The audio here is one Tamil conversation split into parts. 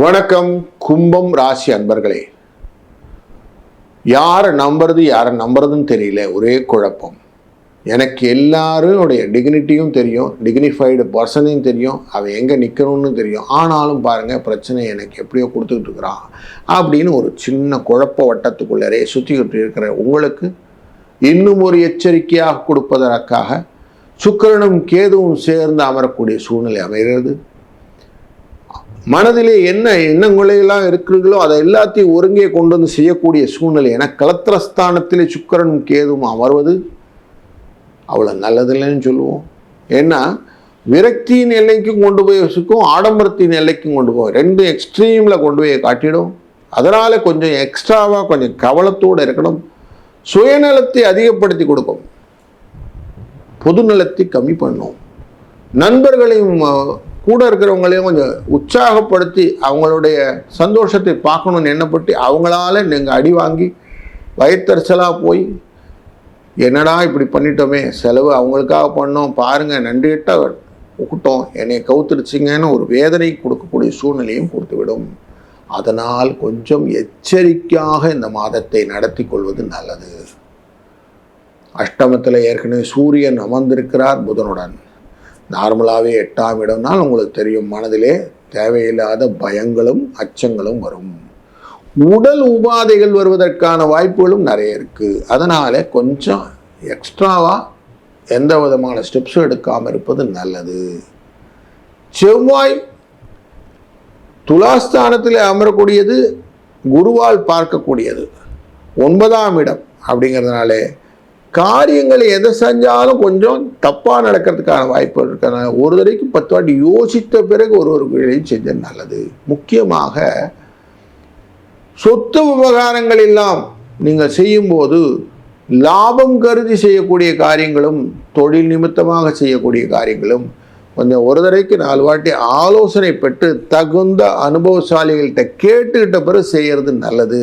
வணக்கம் கும்பம் ராசி அன்பர்களே. யாரை நம்புறது யாரை நம்புறதுன்னு தெரியல ஒரே குழப்பம். எனக்கு எல்லாருடைய டிக்னிட்டியும் தெரியும் டிக்னிஃபைடு பர்சனையும் தெரியும் அவன் எங்கே நிற்கணும்னு தெரியும். ஆனாலும் பாருங்கள் பிரச்சனை எனக்கு எப்படியோ கொடுத்துக்கிட்டு இருக்கிறான் அப்படின்னு ஒரு சின்ன குழப்ப வட்டத்துக்குள்ளரே சுற்றிக்கிட்டு இருக்கிற உங்களுக்கு இன்னும் ஒரு எச்சரிக்கையாக கொடுப்பதற்காக சுக்கிரனும் கேதுவும் சேர்ந்து அமரக்கூடிய சூழ்நிலை அமைகிறது. மனதிலே என்ன எண்ணங்களையெல்லாம் இருக்கிறீர்களோ அதை எல்லாத்தையும் ஒருங்கே கொண்டு வந்து செய்யக்கூடிய சூழ்நிலை. என கலத்திரஸ்தானத்திலே சுக்கரனும் கேதும் அமர்வது அவ்வளோ நல்லதில்லைன்னு சொல்லுவோம். ஏன்னா விரக்தியின் எல்லைக்கும் கொண்டு போய் வச்சுக்கும் ஆடம்பரத்தின் எல்லைக்கும் கொண்டு போய் ரெண்டு எக்ஸ்ட்ரீமில் கொண்டு போய் காட்டிடும். அதனால் கொஞ்சம் எக்ஸ்ட்ராவாக கொஞ்சம் கவலத்தோடு இருக்கணும். சுயநலத்தை அதிகப்படுத்தி கொடுக்கும். பொதுநலத்தை கம்மி பண்ணும். நண்பர்களையும் கூட இருக்கிறவங்களையும் கொஞ்சம் உற்சாகப்படுத்தி அவங்களுடைய சந்தோஷத்தை பார்க்கணும்னு எண்ணப்பட்டு அவங்களால நீங்கள் அடி வாங்கி வயிற்றுச்சலாக போய் என்னடா இப்படி பண்ணிட்டோமே செலவு அவங்களுக்காக பண்ணோம் பாருங்கள் நன்றிகிட்ட விட்டோம் என்னை கவுத்துருச்சிங்கன்னு ஒரு வேதனை கொடுக்கக்கூடிய சூழ்நிலையும் கொடுத்துவிடும். அதனால் கொஞ்சம் எச்சரிக்கையாக இந்த மாதத்தை நடத்தி கொள்வது நல்லது. அஷ்டமத்தில் ஏற்கனவே சூரியன் அமர்ந்திருக்கிறார் புதனுடன். நார்மலாகவே எட்டாம் இடம்னால் உங்களுக்கு தெரியும் மனதிலே தேவையில்லாத பயங்களும் அச்சங்களும் வரும். உடல் உபாதைகள் வருவதற்கான வாய்ப்புகளும் நிறைய இருக்குது அதனால் கொஞ்சம் எக்ஸ்ட்ராவாக எந்த விதமான ஸ்டெப்ஸும் எடுக்காமல் இருப்பது நல்லது. செவ்வாய் துலாஸ்தானத்தில் அமரக்கூடியது குருவால் பார்க்கக்கூடியது. ஒன்பதாம் இடம் அப்படிங்கிறதுனாலே காரியங்களை எதை செஞ்சாலும் கொஞ்சம் தப்பாக நடக்கிறதுக்கான வாய்ப்பு இருக்கிறதுனால ஒரு தடவைக்கு பத்து வாட்டி யோசித்த பிறகு ஒரு ஒரு வேலையும் செஞ்சது நல்லது. முக்கியமாக சொத்து விவகாரங்கள் எல்லாம் நீங்கள் செய்யும்போது லாபம் கருதி செய்யக்கூடிய காரியங்களும் தொழில் நிமித்தமாக செய்யக்கூடிய காரியங்களும் கொஞ்சம் ஒரு தடவைக்கு நாலு வாட்டி ஆலோசனை பெற்று தகுந்த அனுபவசாலிகள்கிட்ட கேட்டுக்கிட்ட பிறகு செய்கிறது நல்லது.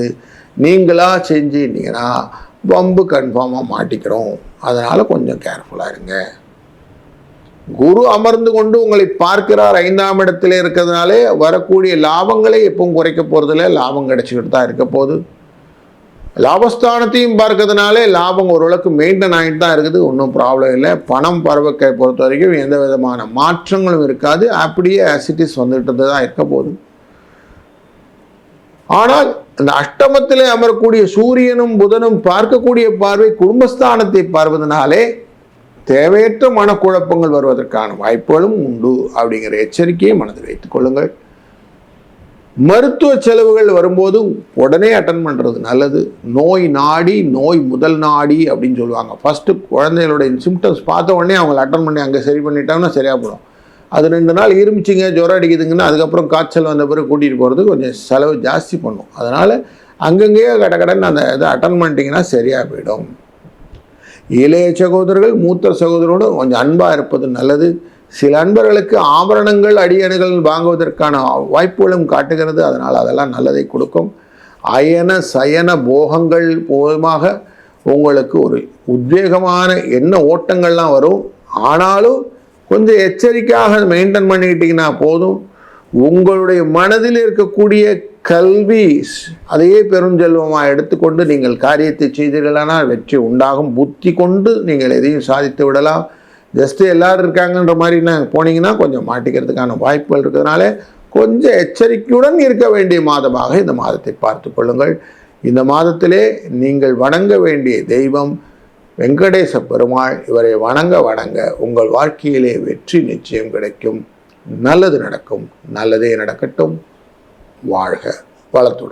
நீங்களாக செஞ்சீங்கன்னா வம்பு கன்ஃபார்மாக மாட்டிக்கிறோம். அதனால் கொஞ்சம் கேர்ஃபுல்லாக இருங்க. குரு அமர்ந்து கொண்டு உங்களை பார்க்கிறார் ஐந்தாம் இடத்துல இருக்கிறதுனாலே வரக்கூடிய லாபங்களை எப்பவும் குறைக்க போகிறதில்ல லாபம் கிடைச்சிக்கிட்டு தான் இருக்க போகுது. லாபஸ்தானத்தையும் பார்க்கறதுனாலே லாபம் ஓரளவுக்கு மெயின்டைன் ஆகிட்டு தான் இருக்குது. ஒன்றும் ப்ராப்ளம் இல்லை. பணம் பறவைக்கை பொறுத்த வரைக்கும் எந்த விதமான மாற்றங்களும் இருக்காது. அப்படியே ஆசிட்டிஸ் வந்துட்டு தான் இருக்க போகுது. ஆனால் இந்த அஷ்டமத்திலே அமரக்கூடிய சூரியனும் புதனும் பார்க்கக்கூடிய பார்வை குடும்பஸ்தானத்தை பார்ப்பதனாலே தேவையற்ற மனக்குழப்பங்கள் வருவதற்கான வாய்ப்புகளும் உண்டு அப்படிங்கிற எச்சரிக்கையை மனதில் வைத்துக் கொள்ளுங்கள். மருத்துவ செலவுகள் வரும்போது உடனே அட்டன் பண்ணுறது நல்லது. நோய் நாடி நோய் முதல் நாடி அப்படின்னு சொல்லுவாங்க. ஃபஸ்ட்டு குழந்தைகளுடைய சிம்டம்ஸ் பார்த்த உடனே அவங்கள அட்டன் பண்ணி அங்கே சரி பண்ணிட்டாங்கன்னா சரியாக போடும் அது ரெண்டு நாள் இருமிச்சிங்க ஜுரம் அடிக்குதுங்கன்னா அதுக்கப்புறம் காய்ச்சல் வந்த பிறகு கூட்டிகிட்டு போகிறது கொஞ்சம் செலவு ஜாஸ்தி பண்ணும். அதனால் அங்கங்கேயே கட கடன்னு அந்த இதை அட்டன் பண்ணிட்டீங்கன்னா சரியாக போயிடும். இளைய சகோதரர்கள் மூத்த சகோதரோடு கொஞ்சம் அன்பாக இருப்பது நல்லது. சில அன்பர்களுக்கு ஆபரணங்கள் அடியணுகள் வாங்குவதற்கான வாய்ப்புகளும் காட்டுகிறது. அதனால் அதெல்லாம் நல்லதை கொடுக்கும். அயன சயன போகங்கள் மூலமாக உங்களுக்கு ஒரு உத்வேகமான என்ன ஓட்டங்கள்லாம் வரும். ஆனாலும் கொஞ்சம் எச்சரிக்கையாக மெயின்டைன் பண்ணிக்கிட்டிங்கன்னா போதும். உங்களுடைய மனதில் இருக்கக்கூடிய கல்வி அதையே பெருஞ்செல்வமாக எடுத்துக்கொண்டு நீங்கள் காரியத்தை செய்தீர்களானால் வெற்றி உண்டாகும். புத்தி கொண்டு நீங்கள் எதையும் சாதித்து விடலாம். ஜஸ்ட்டு எல்லாரும் இருக்காங்கன்ற மாதிரி நான் போனீங்கன்னா கொஞ்சம் மாட்டிக்கிறதுக்கான வாய்ப்புகள் இருக்கிறதுனால கொஞ்சம் எச்சரிக்கையுடன் இருக்க வேண்டிய மாதமாக இந்த மாதத்தை பார்த்து கொள்ளுங்கள். இந்த மாதத்திலே நீங்கள் வணங்க வேண்டிய தெய்வம் வெங்கடேச பெருமாள் இவரை வணங்க வணங்க உங்கள் வாழ்க்கையிலே வெற்றி நிச்சயம் கிடைக்கும். நல்லது நடக்கும். நல்லதே நடக்கட்டும். வாழ்க வளத்துடன்.